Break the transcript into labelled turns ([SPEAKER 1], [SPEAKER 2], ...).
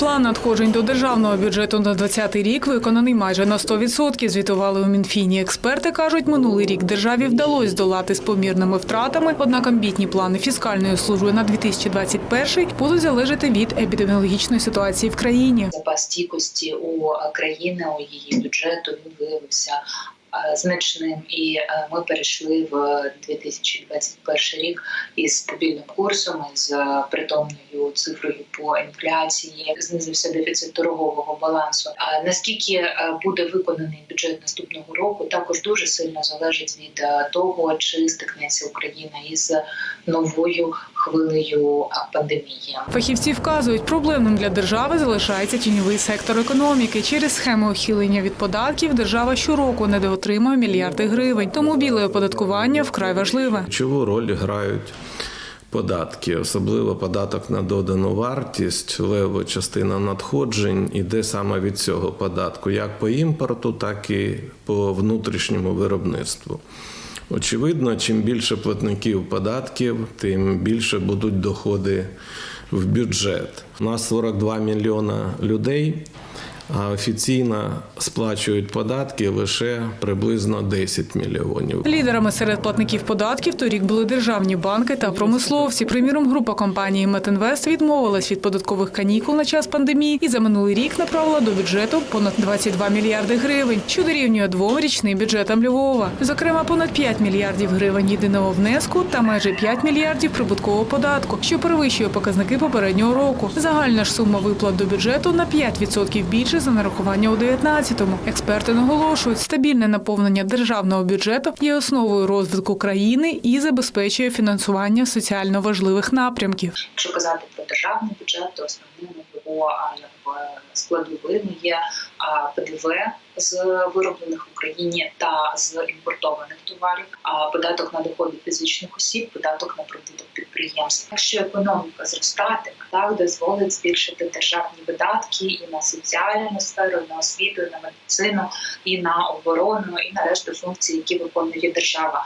[SPEAKER 1] План надходжень до державного бюджету на 2020 рік виконаний майже на 100%, звітували у Мінфіні. Експерти кажуть, минулий рік державі вдалося здолати з помірними втратами, однак амбітні плани фіскальної служби на 2021 будуть залежати від епідеміологічної ситуації в країні.
[SPEAKER 2] запас стійкості у країни, у її бюджету він виявився значним, і е, ми перейшли в 2021 рік із стабільним курсом, із е, притомною цифрою по інфляції, знизився дефіцит торгового балансу. А наскільки е, буде виконаний бюджет наступного року, також дуже сильно залежить від е, того, чи стикнеться Україна із новою хвилею е, пандемії.
[SPEAKER 1] Фахівці вказують, проблемним для держави залишається тіньовий сектор економіки. Через схеми ухилення від податків держава щороку недоотримує мільярди гривень. Тому біле оподаткування вкрай важливе.
[SPEAKER 3] Ключову роль грають податки, особливо податок на додану вартість, лева частина надходжень іде саме від цього податку, як по імпорту, так і по внутрішньому виробництву. Очевидно, чим більше платників податків, тим більше будуть доходи в бюджет. У нас 42 мільйона людей, а офіційно сплачують податки лише приблизно 10 мільйонів.
[SPEAKER 1] Лідерами серед платників податків торік були державні банки та промисловці. Приміром, група компанії Метинвест відмовилась від податкових канікул на час пандемії і за минулий рік направила до бюджету понад 22 мільярди гривень, що дорівнює двом річним бюджетам Львова. Зокрема, понад 5 мільярдів гривень єдиного внеску та майже 5 мільярдів прибуткового податку, що перевищує показники попереднього року. Загальна ж сума виплат до бюджету на 5% більше за нарахування у 19-му. Експерти наголошують, стабільне наповнення державного бюджету є основою розвитку країни і забезпечує фінансування соціально важливих напрямків.
[SPEAKER 2] Якщо казати про державний бюджет, то основними його складовими є ПДВ з вироблених в Україні та з імпортованих товарів, податок на доходи фізичних осіб, податок на прибуток підприємств. Якщо економіка зростатиме, так дозволить збільшити державні видатки і на соціальну сферу, і на освіту, і на медицину, і на оборону, і на решту функцій, які виконує держава.